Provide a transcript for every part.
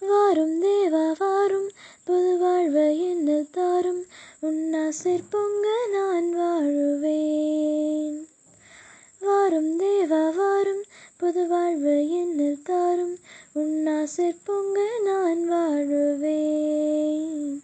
வாரும் தேவா வாரும். புது வாழ்வு என்ன தாரும். உன்னாசிர் பொங்க நான் வாழுவேன். வாரும் தேவா வாரும். புது வாழ்வு என்ன தாரும். உன்னாசிர் பொங்க நான் வாழுவேன்.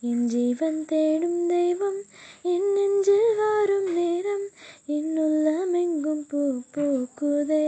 என் ஜீவன் தேடும் தெய்வம் என் நெஞ்சில் வாரும் நேரம். என் உள்ளமெங்கும் பூ பூக்குதே.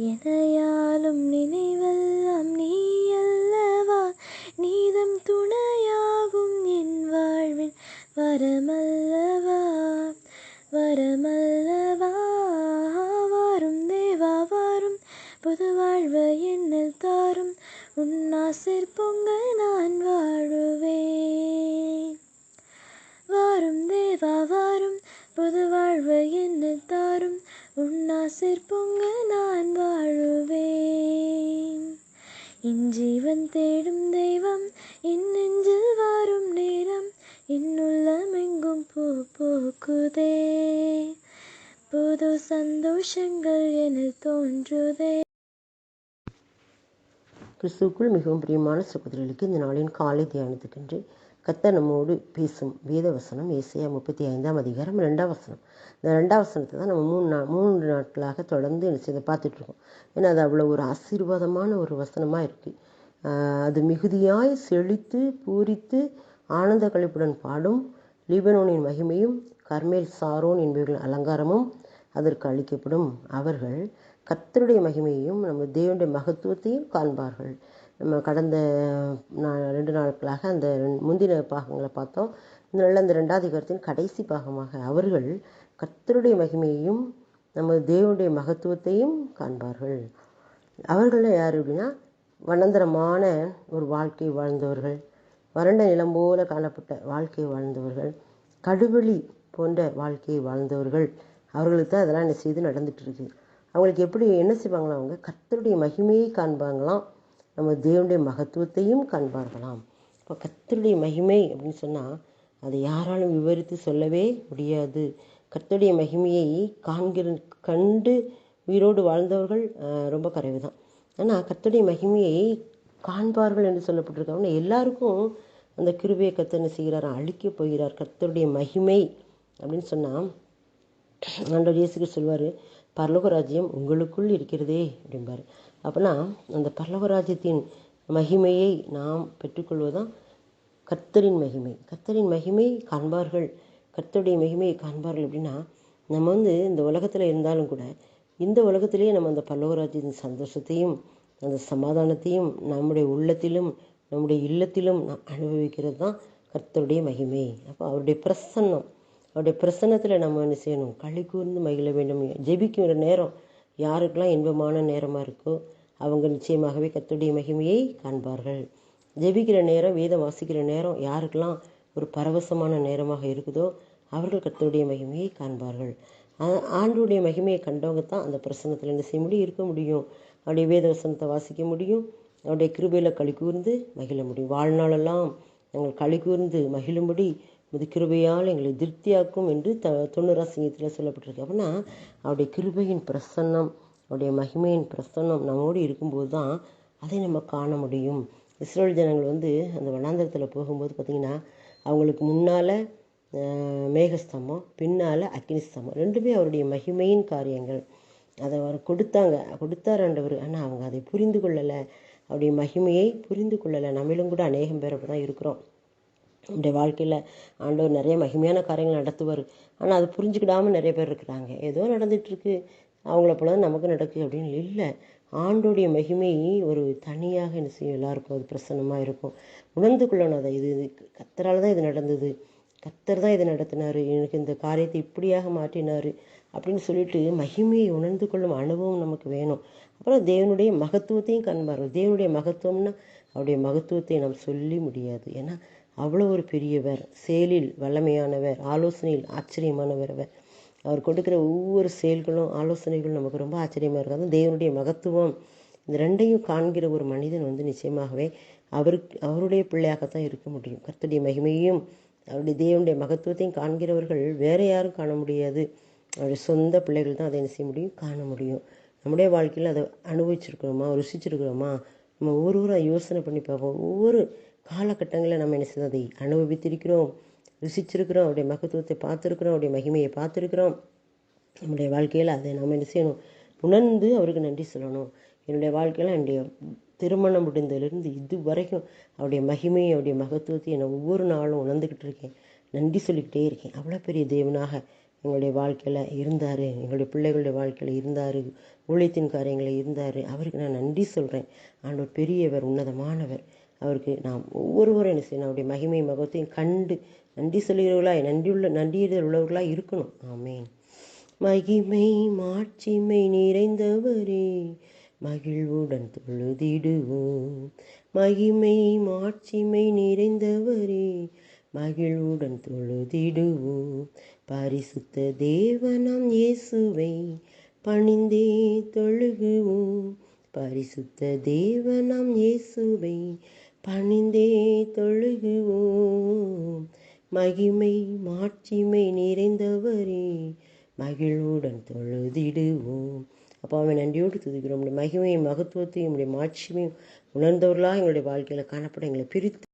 எனையாளும் நினைவெல்லாம் நீ அல்லவா நீதம் துணையாகும் என் வாழ்வில் வரமல்லவா? வரமல்லவா? வாரும் தேவா வாரும் புது வாழ்வு என்னில் தாரும். உன்னாசிற் பொங்க நான் வாழுவேன். என் ஜீவன் தேடும் தெய்வம் என் நெஞ்சில் நேரம் என்னுள்ளமெங்கும் பூ பூக்குதே. புது சந்தோஷங்கள் என தோன்றுதே. கிறிஸ்துக்குள் மிகவும் பிரியமான சகோதரிகளுக்கு இந்த நாளின் காலை தியானத்துக்கென்று கத்த நம்மோடு பேசும் வேத வசனம் ஏசியா முப்பத்தி ஐந்தாம் அதிகாரம் ரெண்டாம் வசனம். இந்த ரெண்டாம் வசனத்தை தான் நம்ம மூணு நாள் மூன்று நாட்களாக தொடர்ந்து நினைச்சதை பார்த்துட்ருக்கோம். ஏன்னா அது அவ்வளோ ஒரு ஆசீர்வாதமான ஒரு வசனமாக இருக்குது அது மிகுதியாய் செழித்து பூரித்து ஆனந்த கழிப்புடன் பாடும் லீபனோனின் மகிமையும் கர்மேல் சாரோன் என்பவர்களின் அலங்காரமும் அதற்கு அளிக்கப்படும். அவர்கள் கர்த்தருடைய மகிமையையும் நம்ம தேவனுடைய மகத்துவத்தையும் காண்பார்கள். நம்ம கடந்த நா- ரெண்டு நாட்களாக அந்த முந்தின பாகங்களை பார்த்தோம். இந்த நாளில் அந்த ரெண்டாவது கருத்தின் கடைசி பாகமாக அவர்கள் கர்த்தருடைய மகிமையையும் நமது தேவனுடைய மகத்துவத்தையும் காண்பார்கள். அவர்கள் யார் அப்படின்னா வனந்தரமான ஒரு வாழ்க்கை வாழ்ந்தவர்கள். வறண்ட நிலம் போல காணப்பட்ட வாழ்க்கை வாழ்ந்தவர்கள். கடுவெளி போன்ற வாழ்க்கையை வாழ்ந்தவர்கள். அவர்களுக்கு தான் அதெல்லாம் என்ன செய்து நடந்துட்டு இருக்கு. அவங்களுக்கு எப்படி என்ன செய்வாங்களாம் அவங்க? கர்த்தருடைய மகிமையை காண்பாங்களாம். நம்ம தேவனுடைய மகத்துவத்தையும் காண்பார்களாம். இப்போ கத்தருடைய மகிமை அப்படின்னு சொன்னால் அதை யாராலும் விவரித்து சொல்லவே முடியாது. கத்தருடைய மகிமையை காண்கிற கண்டு உயிரோடு வாழ்ந்தவர்கள் ரொம்ப குறைவு தான் ஆனால் கத்தருடைய மகிமையை காண்பார்கள் என்று சொல்லப்பட்டிருக்காங்க எல்லாருக்கும் அந்த கிருபையை கத்தனை செய்கிறார்? அழிக்க அழிக்கப் போகிறார். கர்த்தருடைய மகிமை அப்படின்னு சொன்னால் ஆண்டவர் இயேசுக்கு சொல்வார் பரலோக ராஜ்யம் உங்களுக்குள் இருக்கிறதே அப்படிம்பார். அப்போனா அந்த பரலோக ராஜ்யத்தின் மகிமையை நாம் பெற்றுக்கொள்வதுதான் கர்த்தரின் மகிமை. கர்த்தரின் மகிமை காண்பார்கள். கர்த்தருடைய மகிமையை காண்பார்கள் அப்படின்னா நம்ம வந்து இந்த உலகத்தில் இருந்தாலும் கூட இந்த உலகத்திலேயே நம்ம அந்த பல்லவராஜ்யத்தின் சந்தோஷத்தையும் அந்த சமாதானத்தையும் நம்முடைய உள்ளத்திலும் நம்முடைய இல்லத்திலும் நாம் அனுபவிக்கிறது தான் கர்த்தருடைய மகிமை. அப்போ அவருடைய பிரசன்னம் அவருடைய பிரசன்னத்தில் நம்ம என்ன செய்யணும்? களி கூர்ந்து மகிழ வேண்டும். ஜெபிக்கிற நேரம் யாருக்கெல்லாம் இன்பமான நேரமாக இருக்கோ அவங்க நிச்சயமாகவே கத்துடைய மகிமையை காண்பார்கள். ஜெபிக்கிற நேரம் வேதம் வாசிக்கிற நேரம் யாருக்கெல்லாம் ஒரு பரவசமான நேரமாக இருக்குதோ அவர்கள் கர்த்தருடைய மகிமையை காண்பார்கள். ஆண்டுடைய மகிமையை கண்டவங்க தான் அந்த பிரசன்னத்தில் என்ன செய்ய முடியும்? இருக்க முடியும். அவருடைய வேத வசனத்தை வாசிக்க முடியும். அவருடைய கிருபையில் களி கூர்ந்து மகிழ முடியும். வாழ்நாளெல்லாம் நாங்கள் களி கூர்ந்து மகிழும்படி உமது கிருபையால் எங்களை திருப்தியாக்கும் என்று த தொண்ணூறாம் சிங்கத்தில் சொல்லப்பட்டிருக்கு. அப்படின்னா அவருடைய கிருபையின் பிரசன்னம் அவருடைய மகிமையின் பிரசன்னம் நம்மோடு இருக்கும்போது தான் அதை நம்ம காண முடியும். இஸ்ரேல் ஜனங்கள் வந்து அந்த வனாந்திரத்தில் போகும்போது பார்த்திங்கன்னா அவங்களுக்கு முன்னால் மேகஸ்தம்பம் பின்னால் அக்னிஸ்தம்பம். ரெண்டுமே அவருடைய மகிமையின் காரியங்கள். அதை அவர் கொடுத்தாங்க. கொடுத்தார் ஆண்டவர். ஆனால் அவங்க அதை புரிந்து கொள்ளலை. அவருடைய மகிமையை புரிந்து கொள்ளலை. நம்மளும் கூட அநேகம் பேர் அப்படி தான் இருக்கிறோம். நம்முடைய வாழ்க்கையில் ஆண்டவர் நிறைய மகிமையான காரியங்கள் நடத்துவார். ஆனால் அது புரிஞ்சுக்கிடாமல் நிறைய பேர் இருக்கிறாங்க. ஏதோ நடந்துகிட்ருக்கு அவங்கள போல தான் நமக்கு நடக்குது அப்படின்னு இல்லை. ஆண்டோடைய மகிமை ஒரு தனியாக என்ன செய்யும்? எல்லாருக்கும் அது பிரசன்னமாக இருக்கும். உணர்ந்து கொள்ளணும் அதை. இது கத்தரால் தான் இது நடந்தது. கத்தர் தான் இதை நடத்தினார். எனக்கு இந்த காரியத்தை இப்படியாக மாற்றினார் அப்படின்னு சொல்லிட்டு மகிமையை உணர்ந்து கொள்ளும் அனுபவம் நமக்கு வேணும். அப்புறம் தேவனுடைய மகத்துவத்தையும் கண்பார்கள் தேவனுடைய மகத்துவம்னா அவருடைய மகத்துவத்தை நாம் சொல்லி முடியாது. ஏன்னா அவ்வளோ ஒரு பெரியவர் செயலில் வல்லமையானவர் ஆலோசனையில் ஆச்சரியமானவர் அவர். அவர் கொடுக்குற ஒவ்வொரு செயல்களும் ஆலோசனைகளும் நமக்கு ரொம்ப ஆச்சரியமாக இருக்கும். அதுவும் தேவனுடைய மகத்துவம். இந்த ரெண்டையும் காண்கிற ஒரு மனிதன் வந்து நிச்சயமாகவே அவருக்கு அவருடைய பிள்ளையாகத்தான் இருக்க முடியும். கர்த்தருடைய மகிமையும் அவருடைய தேவனுடைய மகத்துவத்தையும் காண்கிறவர்கள் வேற யாரும் காண முடியாது. அவருடைய சொந்த பிள்ளைகள் தான் அதை என்ன செய்ய முடியும்? காண முடியும். நம்முடைய வாழ்க்கையில் அதை அனுபவிச்சிருக்கிறோமா? ருசிச்சிருக்கிறோமா? நம்ம ஒவ்வொரு யோசனை பண்ணி பார்ப்போம். ஒவ்வொரு காலகட்டங்களில் நம்ம என்ன செய்ய அதை அனுபவித்திருக்கிறோம் ருசிச்சிருக்கிறோம் அவருடைய மகத்துவத்தை பார்த்துருக்குறோம் அவருடைய மகிமையை பார்த்துருக்குறோம். நம்முடைய வாழ்க்கையில் அதை நாம் என்ன செய்யணும்? உணர்ந்து அவருக்கு நன்றி சொல்லணும். என்னுடைய வாழ்க்கையில் என்னுடைய திருமணம் முடிந்ததுலேருந்து இது வரைக்கும் அவருடைய மகிமையை அவருடைய மகத்துவத்தையும் நான் ஒவ்வொரு நாளும் உணர்ந்துக்கிட்டு இருக்கேன். நன்றி சொல்லிக்கிட்டே இருக்கேன். அவ்வளோ பெரிய தேவனாக எங்களுடைய வாழ்க்கையில் இருந்தார். எங்களுடைய பிள்ளைகளுடைய வாழ்க்கையில் இருந்தார். ஊழியத்தின் காரியங்களில் இருந்தார். அவருக்கு நான் நன்றி சொல்கிறேன் ஆண்டவர் பெரியவர் உன்னதமானவர். அவருக்கு நாம் ஒவ்வொருவரும் என்ன செய்யணும்? அவருடைய மகிமை மகத்தையும் கண்டு நன்றி சொல்லுகிறவர்களாய் நன்றியுள்ள நன்றியுள்ள உள்ளவர்களாக இருக்கணும். ஆமேன். மகிமை மாட்சிமை நிறைந்தவரே மகிழ்வுடன் தொழுதிடுவோம். மகிமை மாட்சிமை நிறைந்தவரே மகிழ்வுடன் தொழுதிடுவோம். பரிசுத்த தேவனம் இயேசுவை பணிந்தே தொழுகுவோம். பரிசுத்த தேவனம் இயேசுவை பணிந்தே தொழுகுவோம். மகிமை மாட்சிமை நிறைந்தவரே மகிழ்வுடன் தொழுதிடுவோம். அப்போ அவன் நன்றியோடு துதிக்கிறோம். மகிமையும் மகத்துவத்தையும் உடைய மாட்சிமையும் உணர்ந்தவர்களாக எங்களுடைய வாழ்க்கையில் காணப்பட எங்களை பிரித்து